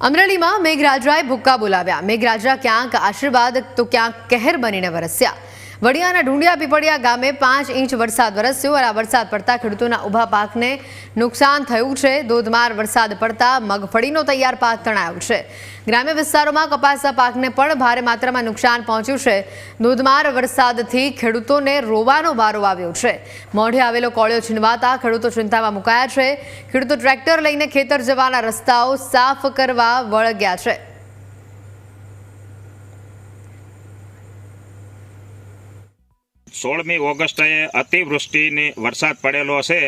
અમરેલીમાં મેઘરાજરાએ ભૂક્કા બોલાવ્યા. મેઘરાજરા ક્યાંક આશીર્વાદ તો ક્યાંક કહેર બનીને વરસ્યા. વડિયાના ઢુંડિયા પીપળિયા ગામે પાંચ ઇંચ વરસાદ વરસ્યો આ વરસાદ પડતા ખેડૂતોના ઊભા પાકને નુકસાન થયું છે. ધોધમાર વરસાદ પડતા મગફળીનો તૈયાર પાક તણાયો છે. ગ્રામ્ય વિસ્તારોમાં કપાસના પાકને પણ ભારે માત્રામાં નુકસાન પહોંચ્યું છે. ધોધમાર વરસાદથી ખેડૂતોને રોવાનો વારો આવ્યો છે. મોઢે આવેલો કોળિયો છીનવાતા ખેડૂતો ચિંતામાં મુકાયા છે. ખેડૂતો ટ્રેક્ટર લઈને ખેતર જવાના રસ્તાઓ સાફ કરવા વળગ્યા છે. સોળમી ઓગસ્ટે અતિવૃષ્ટિની વરસાદ પડેલો છે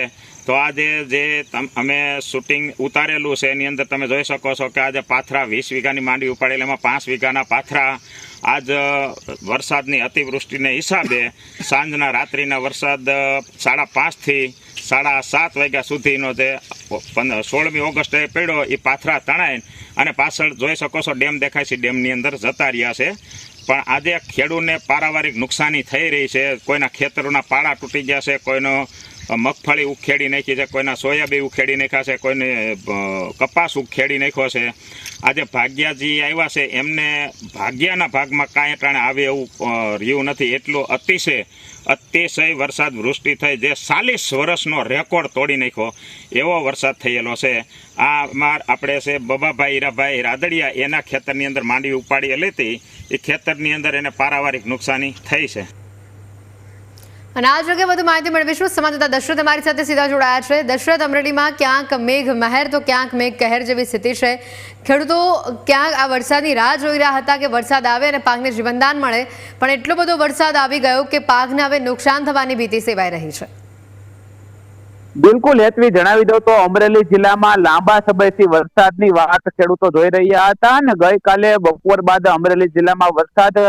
તો આજે જે અમે શૂટિંગ ઉતારેલું છે, એની અંદર તમે જોઈ શકો છો કે આજે પાથરા વીસ વીઘાની માંડી ઉપાડેલી, એમાં પાંચ વીઘાના પાથરા આજ વરસાદની અતિવૃષ્ટિને હિસાબે સાંજના રાત્રિના વરસાદ સાડા પાંચથી સાડા સાત વાગ્યા સુધીનો જે સોળમી ઓગસ્ટે પડ્યો એ પાથરા તણાય અને પાછળ જોઈ શકો છો, ડેમ દેખાય છે, ડેમની અંદર જતા રહ્યા છે. પણ આજે ખેડૂતને પારાવારિક નુકસાની થઈ રહી છે, કોઈના ખેતરોના પાળા તૂટી ગયા છે, કોઈનો મગફળી ઉખેડી નાખી છે, કોઈના સોયાબીન ઉખેડી નાખ્યા છે, કોઈને કપાસ ઉખેડી નાખ્યો છે. આજે ભાગ્યાજી આવ્યા છે, એમને ભાગ્યાના ભાગમાં કાંઈ ટાણે આવે એવું રહ્યું નથી. એટલું અતિશય અતિશય વરસાદ વૃષ્ટિ થઈ, જે ચાલીસ વર્ષનો રેકોર્ડ તોડી નાખ્યો. એવો વરસાદ થયેલો છે. આ માર આપણે છે, બબાભાઈ, હીરાભાઈ, રાદડિયા, એના ખેતરની અંદર માંડવી ઉપાડી લેતી એ ખેતરની અંદર એને પારાવારિક નુકસાની થઈ છે. અને આ જગ્યાએ વધુ માહિતી મેળવીશું. સંવાદદાતા દશરથ અમારી સાથે સીધા જોડાયા છે. દશરથ અમરેલીમાં ક્યાંક મેઘ મહેર તો ક્યાંક મેઘ કહેર જેવી સ્થિતિ છે. ખેડૂતો ક્યાંક આ વરસાદની રાહ જોઈ રહ્યા હતા કે વરસાદ આવે અને પાકને જીવનદાન મળે, પણ એટલો બધો વરસાદ આવી ગયો કે પાકને હવે નુકસાન થવાની ભીતિ સેવાઈ રહી છે. બિલકુલ, હેતવી જણાવી દઉં તો અમરેલી જિલ્લામાં લાંબા સમયથી વરસાદની વાત ખેડૂતો જોઈ રહ્યા હતા અને ગઈકાલે બપોર બાદ અમરેલી જિલ્લામાં વરસાદ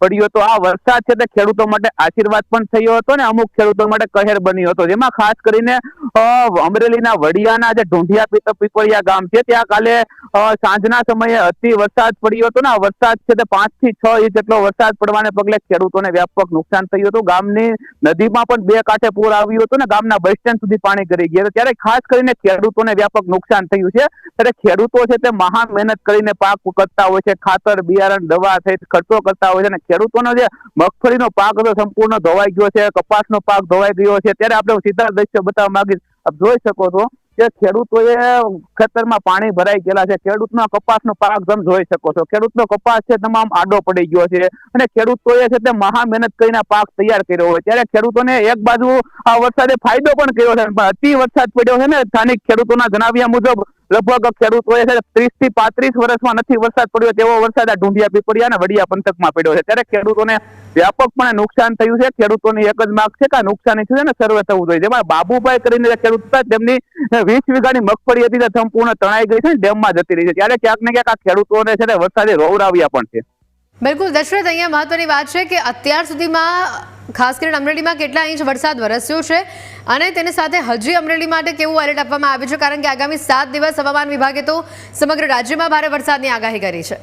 પડ્યો તો આ વરસાદ છે તે ખેડૂતો માટે આશીર્વાદ પણ થયો હતો ને અમુક ખેડૂતો માટે કહેર બન્યો હતો. જેમાં ખાસ કરીને અમરેલીના વડિયાના જે ઢોંઢિયા પીપળિયા ગામ છે, ત્યાં કાલે સાંજના સમયે અતિ વરસાદ પડ્યો હતો ને વરસાદ છે તે પાંચથી છ ઇંચ જેટલો વરસાદ પડવાને પગલે ખેડૂતોને વ્યાપક નુકસાન થયું હતું. ગામની નદીમાં પણ બે કાંઠે પૂર આવ્યું હતું ને, ગામના બસ સ્ટેન્ડ સુધી પાણી કરી ગયા ત્યારે ખાસ કરીને ખેડૂતોને વ્યાપક નુકસાન થયું છે. ત્યારે ખેડૂતો છે તે મહાન મહેનત કરીને પાક કરતા હોય છે, ખાતર, બિયારણ, દવા સહિત ખર્ચો કરતા હોય છે અને ખેડૂતોનો જે મગફળીનો પાક હતો, સંપૂર્ણ ધોવાઈ ગયો છે, કપાસનો પાક ધોવાઈ ગયો છે. ત્યારે આપણે સીધા દ્રશ્ય બતાવવા માંગીશ આપ જોઈ શકો છો કે ખેડૂતોએ ખેતરમાં પાણી ભરાઈ ગયેલા છે. ખેડૂતનો કપાસનો પાક તમે જોઈ શકો છો. ખેડૂતનો કપાસ છે તમામ આડો પડી ગયો છે અને ખેડૂતોએ છે તે મહા મહેનત કરીને પાક તૈયાર કર્યો હોય. ત્યારે ખેડૂતોને એક બાજુ આ વરસાદે ફાયદો પણ કર્યો છે અતિ વરસાદ પડ્યો છે ને સ્થાનિક ખેડૂતોના જણાવ્યા મુજબ લગભગ ખેડૂતોએ છે ત્રીસથી પાંત્રીસ વર્ષમાં નથી વરસાદ પડ્યો તેવો વરસાદ આ ઢુંઢિયા પીપળિયા અને વડિયા પંથકમાં પડ્યો છે. ત્યારે ખેડૂતોને વ્યાપકપણે નુકસાન થયું છે. ખેડૂતોની એક જ માંગ છે કે નુકસાની છે ને સર્વે થવું જોઈએ. જેમાં બાબુભાઈ કરીને ખેડૂત હતા, તેમની વીસ વીઘાની મગફળી હતી તે સંપૂર્ણ તણાઈ ગઈ છે ડેમમાં જતી રહી છે. ત્યારે ક્યાંક ને ક્યાંક આ ખેડૂતોને છે ને વરસાદે રોવરાવ્યા પણ છે. બિલકુલ, દશરથ, અહીંયા મહત્વની વાત છે કે અત્યાર સુધીમાં, ખાસ કરીને અમરેલીમાં કેટલા ઇંચ વરસાદ વરસ્યો છે અને તેની સાથે હજી અમરેલી માટે કેવું એલર્ટ આપવામાં આવ્યું છે? કારણ કે આગામી સાત દિવસ હવામાન વિભાગે તો સમગ્ર રાજ્યમાં ભારે વરસાદની આગાહી કરી છે.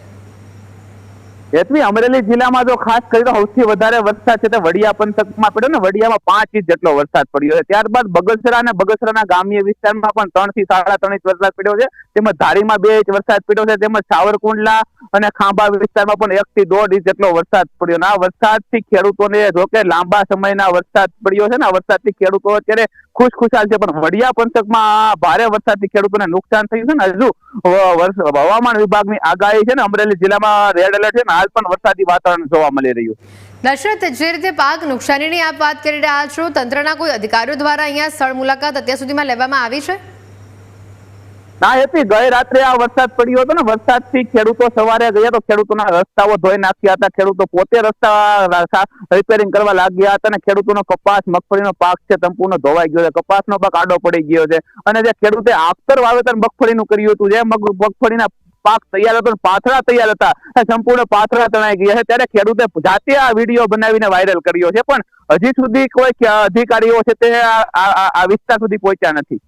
હેતવી અમરેલી જિલ્લામાં જો ખાસ કરીને સૌથી વધારે વરસાદ છે તે વડિયા પંથકમાં પડ્યો ને વડિયામાં પાંચ ઇંચ જેટલો વરસાદ પડ્યો છે. ત્યારબાદ બગસરા અને બગસરાના ગ્રામ્ય વિસ્તારમાં પણ ત્રણથી સાડા ત્રણ ઇંચ વરસાદ પડ્યો છે. તેમજ ધારીમાં બે ઇંચ વરસાદ પડ્યો છે. તેમજ સાવરકુંડલા અને ખાંભા વિસ્તારમાં પણ એક થી દોઢ ઇંચ જેટલો વરસાદ પડ્યો આ વરસાદથી ખેડૂતોને જો કે લાંબા સમયના વરસાદ પડ્યો છે ને આ વરસાદથી ખેડૂતો અત્યારે ખુશખુશાલ છે. પણ વડિયા પંથકમાં ભારે વરસાદથી ખેડૂતોને નુકસાન થયું છે ને હજુ હવામાન વિભાગની આગાહી છે ને અમરેલી જિલ્લામાં રેડ એલર્ટ છે ને હાલ પણ વરસાદી વાતાવરણ જોવા મળી રહ્યું દશરથ, જે રીતે પાક નુકસાનીની આપ વાત કરી રહ્યા છો, તંત્રના કોઈ અધિકારીઓ દ્વારા અહીંયા સ્થળ મુલાકાત અત્યાર સુધીમાં લેવામાં આવી છે? ના હતી ગઈ રાત્રે આ વરસાદ પડ્યો હતો ને, વરસાદથી ખેડૂતો સવારે ગયા તો ખેડૂતોના રસ્તાઓ ધોઈ નાખ્યા હતા. ખેડૂતો પોતે રસ્તા રિપેરિંગ કરવા લાગ્યા હતા અને ખેડૂતોનો કપાસ, મગફળીનો પાક છે સંપૂર્ણ ધોવાઈ ગયો છે. કપાસનો પાક આડો પડી ગયો છે. અને જે ખેડૂતે આફતર વાવેતર મગફળીનું કર્યું હતું, જે મગ, મગફળીના પાક તૈયાર હતો, પાથરા તૈયાર હતા સંપૂર્ણ પાથરા તણાઈ ગયા છે. ત્યારે ખેડૂતે જાતે આ વીડિયો બનાવીને વાયરલ કર્યો છે. પણ હજી સુધી કોઈ અધિકારીઓ છે તે આ વિસ્તાર સુધી પહોંચ્યા નથી.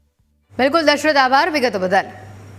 બિલકુલ દશરથ આભાર. વિગતો બદલ.